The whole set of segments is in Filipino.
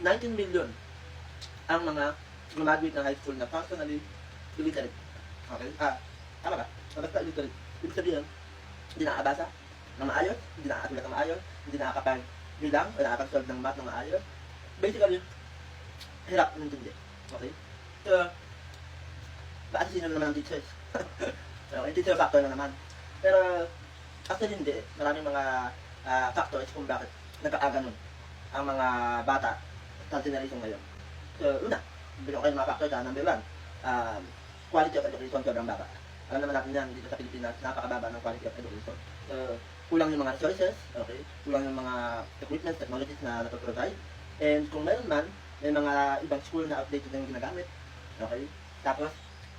19 million ang mga graduate ng high school na functionally illiterate. Okay? Ah, tama ba? Basta illiterate. Ibig sabihin, hindi nakakabasa ng maayos, hindi nakakasulat ng maayos, hindi nakakapag bilang, o nakakapag-solve ng math ng maayos. Basically, hirap intindi. Okay? So, bakit sino naman ang teachers? okay, teacher factor na naman. Pero, actually hindi. Maraming mga ah, factors kung bakit nagkakaganon ang mga bata sa generation ngayon. So, una, bigyan ko kayo ng mga factors. ah. Number one, um, quality of education sobrang baba. Alam naman natin yan, dito sa Pilipinas, napakababa ng quality of education. So, kulang yung mga resources, okay? Kulang yung mga equipment, technologies na napaprovide. And kung meron man, may mga ibang school na outdated na yung ginagamit. Okay? Tapos,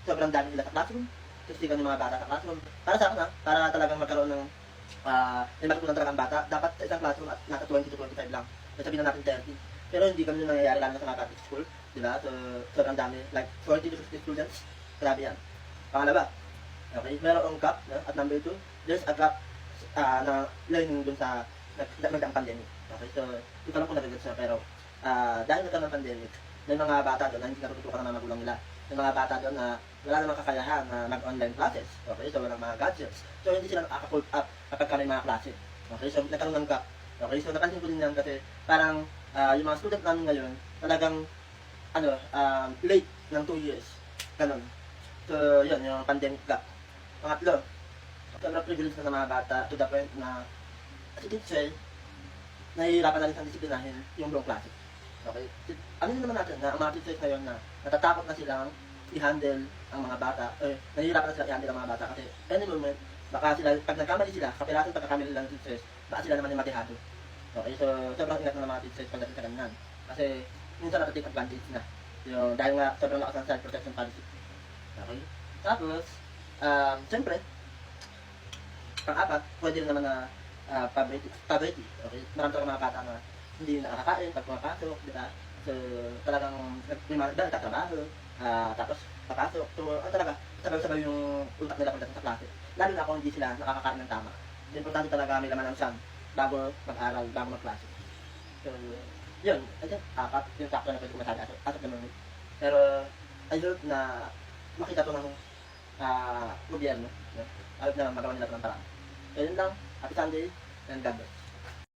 sobrang dami nila sa classroom. Tustikan yung mga bata sa classroom. Para sa akin ha, para talagang magkaroon ng ah may matutunan talaga ang bata, dapat sa isang classroom at nasa 20 to 25 lang. Sabihin na natin 30. Pero hindi yung nangyayari lalo na sa mga public school. Di ba? So, sobrang dami. Like, 40 to 50 students. Grabe yan. Pangalawa, okay, merong gap. No? At number two, there's a gap ah, na learning dun sa nag- nagdaang pandemic. Okay, so, hindi ko alam kung nagagets na, pero ah dahil nagkaroon ng pandemic, may mga bata doon na hindi natututukan ng magulang nila. May mga bata doon na wala namang kakayahan na mag-online classes. Okay, so walang mga gadgets. So, hindi sila nakaka-pull up kapag ka may mga klase. Okay, so nagkaroon ng gap. Okay, so napansin ko din yan kasi parang ah, yung mga student namin ngayon, talagang ano, um, late ng 2 years. Ganon. So, yun, yung pandemic gap. Pangatlo, sobrang privilege na ng mga bata to the point na as a teacher, nahihirapan na rin siyang disiplinahin yung buong klase. Okay? Ano naman natin na ang mga teachers ngayon na natatakot na silang i-handle ang mga bata, eh, nahihirapan na sila i-handle ang mga bata kasi any moment, baka sila, pag nagkamali sila, kapirasong pagkakamali lang ng teachers, baka sila naman yung matihado. Okay, so sobrang ingat na mga teachers pagdating sa ganyan. Kasi minsan natatake advantage na. Yung, dahil nga sobrang lakas ng self-protection policy. Okay? Tapos, um, siyempre, pang-apat, pwede naman na uh, poverty, poverty. Okay? Marami talaga mga bata na hindi nakakain pag pumapasok, di ba? So, talagang may mga iba nagtatrabaho, ah, tapos papasok. So, ano talaga, sabay-sabay yung utak nila pagdating sa klase. Lalo na kung hindi sila nakakakain ng tama. Importante talaga may laman ng tiyan bago mag-aral, bago mag-klase. So, yun. Ito, apat yung factor na pwede as, as of the moment. Pero, I hope na makita to ng ah, gobyerno. No? I hope na magawa nila ito ng paraan. So, yun lang. Happy Sunday and God bless.